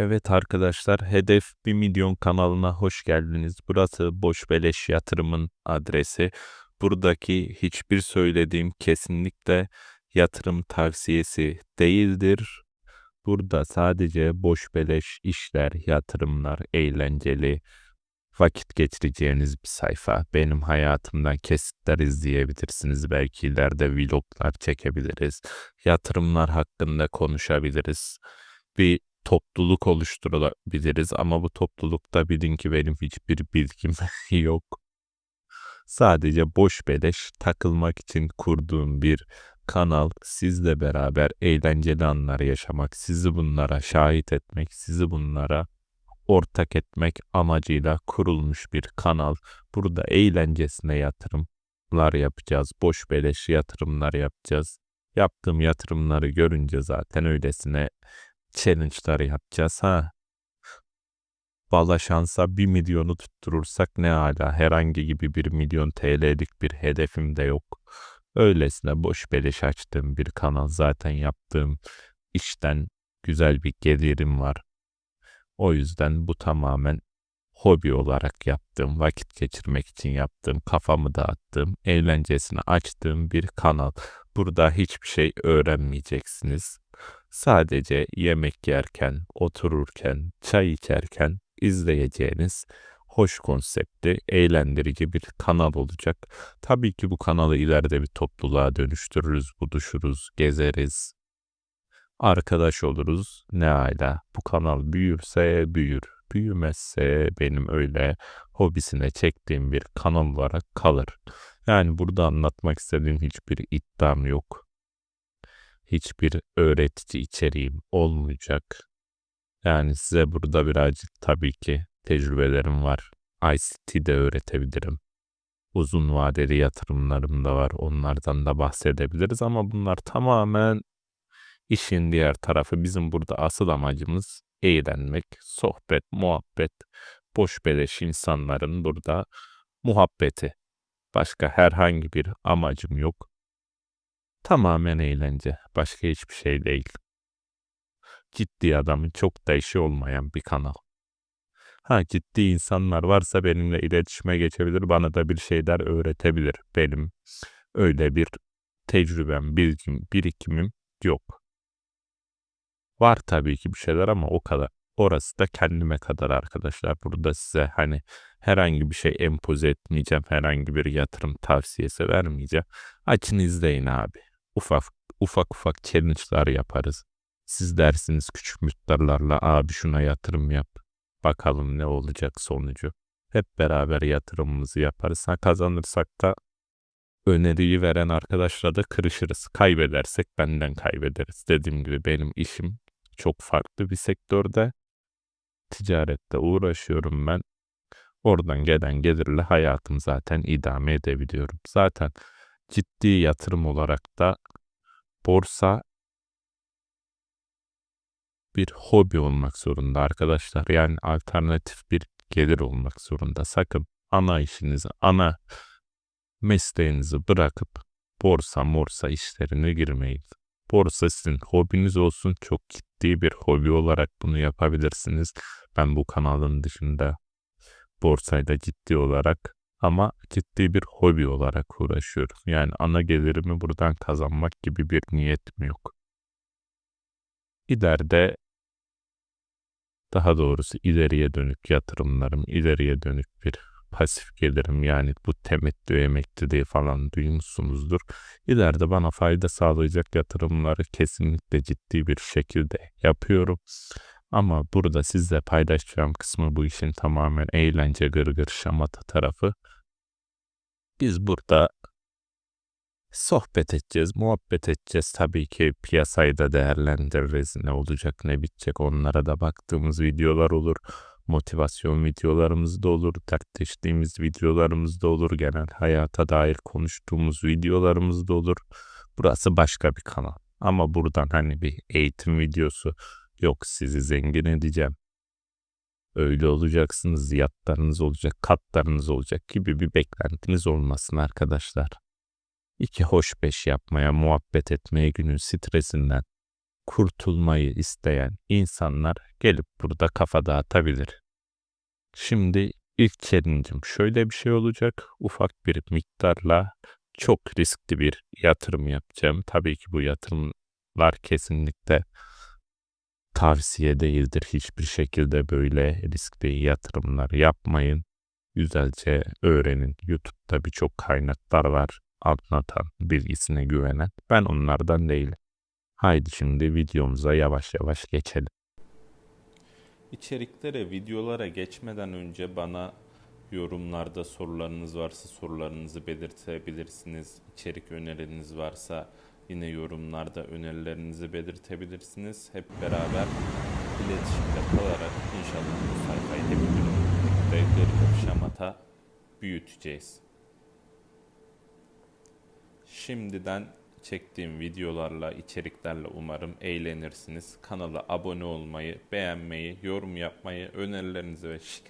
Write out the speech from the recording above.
Evet arkadaşlar, Hedef 1 Milyon kanalına hoş geldiniz. Burası Boş Beleş Yatırım'ın adresi. Buradaki hiçbir söylediğim kesinlikle yatırım tavsiyesi değildir. Burada sadece boş beleş işler, yatırımlar, eğlenceli, vakit geçireceğiniz bir sayfa. Benim hayatımdan kesitler izleyebilirsiniz. Belki ileride vloglar çekebiliriz. Yatırımlar hakkında konuşabiliriz. Bir topluluk oluşturabiliriz ama bu toplulukta bilin ki benim hiçbir bilgim yok. Sadece boş beleş takılmak için kurduğum bir kanal sizle beraber eğlenceli anlar yaşamak, sizi bunlara şahit etmek, sizi bunlara ortak etmek amacıyla kurulmuş bir kanal. Burada eğlencesine yatırımlar yapacağız. Boş beleş yatırımlar yapacağız. Yaptığım yatırımları görünce zaten öylesine challenge'lar yapacağız ha. Valla şansa 1 milyonu tutturursak ne hala herhangi gibi 1 milyon TL'lik bir hedefim de yok. Öylesine boş beleş açtığım bir kanal zaten yaptığım işten güzel bir gelirim var. O yüzden bu tamamen hobi olarak yaptığım, vakit geçirmek için yaptığım, kafamı dağıttığım, eğlencesini açtığım bir kanal. Burada hiçbir şey öğrenmeyeceksiniz. Sadece yemek yerken, otururken, çay içerken izleyeceğiniz hoş konseptli, eğlendirici bir kanal olacak. Tabii ki bu kanalı ileride bir topluluğa dönüştürürüz, buluşuruz, gezeriz, arkadaş oluruz. Ne hala bu kanal büyürse büyür, büyümezse benim öyle hobisine çektiğim bir kanal olarak kalır. Yani burada anlatmak istediğim hiçbir iddiam yok. Hiçbir öğretici içeriğim olmayacak. Yani size burada birazcık tabii ki tecrübelerim var. ICT de öğretebilirim. Uzun vadeli yatırımlarım da var. Onlardan da bahsedebiliriz ama bunlar tamamen işin diğer tarafı. Bizim burada asıl amacımız eğlenmek, sohbet, muhabbet, boş beleş insanların burada muhabbeti. Başka herhangi bir amacım yok. Tamamen eğlence. Başka hiçbir şey değil. Ciddi adamın çok da işi olmayan bir kanal. Ha ciddi insanlar varsa benimle iletişime geçebilir, bana da bir şeyler öğretebilir. Benim öyle bir tecrübem, bilgim, birikimim yok. Var tabii ki bir şeyler ama o kadar. Orası da kendime kadar arkadaşlar. Burada size hani herhangi bir şey empoze etmeyeceğim. Herhangi bir yatırım tavsiyesi vermeyeceğim. Açın izleyin abi. Ufak ufak ufak challenge'lar yaparız. Siz dersiniz küçük miktarlarla abi şuna yatırım yap. Bakalım ne olacak sonucu. Hep beraber yatırımımızı yaparız. Ha kazanırsak da öneriyi veren arkadaşla da kırışırız. Kaybedersek benden kaybederiz. Dediğim gibi benim işim çok farklı bir sektörde. Ticarette uğraşıyorum ben. Oradan gelen gelirle hayatım zaten idame edebiliyorum. Zaten ciddi yatırım olarak da borsa bir hobi olmak zorunda arkadaşlar. Yani alternatif bir gelir olmak zorunda. Sakın ana işinizi, ana mesleğinizi bırakıp borsa morsa işlerine girmeyin. Borsa sizin hobiniz olsun. Çok ciddi bir hobi olarak bunu yapabilirsiniz. Ben bu kanalın dışında borsayla ciddi olarak ama ciddi bir hobi olarak uğraşıyorum. Yani ana gelirimi buradan kazanmak gibi bir niyetim yok. İleride daha doğrusu ileriye dönük yatırımlarım, ileriye dönük bir pasif gelirim yani bu temettü emekliliği falan duymuşsunuzdur. İleride bana fayda sağlayacak yatırımları kesinlikle ciddi bir şekilde yapıyorum. Ama burada sizle paylaşacağım kısmı bu işin tamamen eğlence gırgır şamata tarafı. Biz burada sohbet edeceğiz, muhabbet edeceğiz. Tabii ki piyasayı da değerlendiririz. Ne olacak, ne bitecek onlara da baktığımız videolar olur. Motivasyon videolarımız da olur, dertleştiğimiz videolarımız da olur, genel hayata dair konuştuğumuz videolarımız da olur. Burası başka bir kanal. Ama buradan hani bir eğitim videosu yok sizi zengin edeceğim. Öyle olacaksınız, yatlarınız olacak, katlarınız olacak gibi bir beklentiniz olmasın arkadaşlar. İki hoş beş yapmaya, muhabbet etmeye günün stresinden kurtulmayı isteyen insanlar gelip burada kafa dağıtabilir. Şimdi ilk challenge'im şöyle bir şey olacak. Ufak bir miktarla çok riskli bir yatırım yapacağım. Tabii ki bu yatırımlar kesinlikle tavsiye değildir. Hiçbir şekilde böyle riskli yatırımlar yapmayın. Güzelce öğrenin. YouTube'da birçok kaynaklar var anlatan, bilgisine güvenen. Ben onlardan değilim. Haydi şimdi videomuza yavaş yavaş geçelim. İçeriklere, videolara geçmeden önce bana yorumlarda sorularınız varsa sorularınızı belirtebilirsiniz. İçerik öneriniz varsa yine yorumlarda önerilerinizi belirtebilirsiniz. Hep beraber iletişimde kalarak inşallah bu sayfayı hep birlikte şamata büyüteceğiz. Şimdiden çektiğim videolarla, içeriklerle umarım eğlenirsiniz. Kanala abone olmayı, beğenmeyi, yorum yapmayı, önerilerinizi ve şikayetlerinizi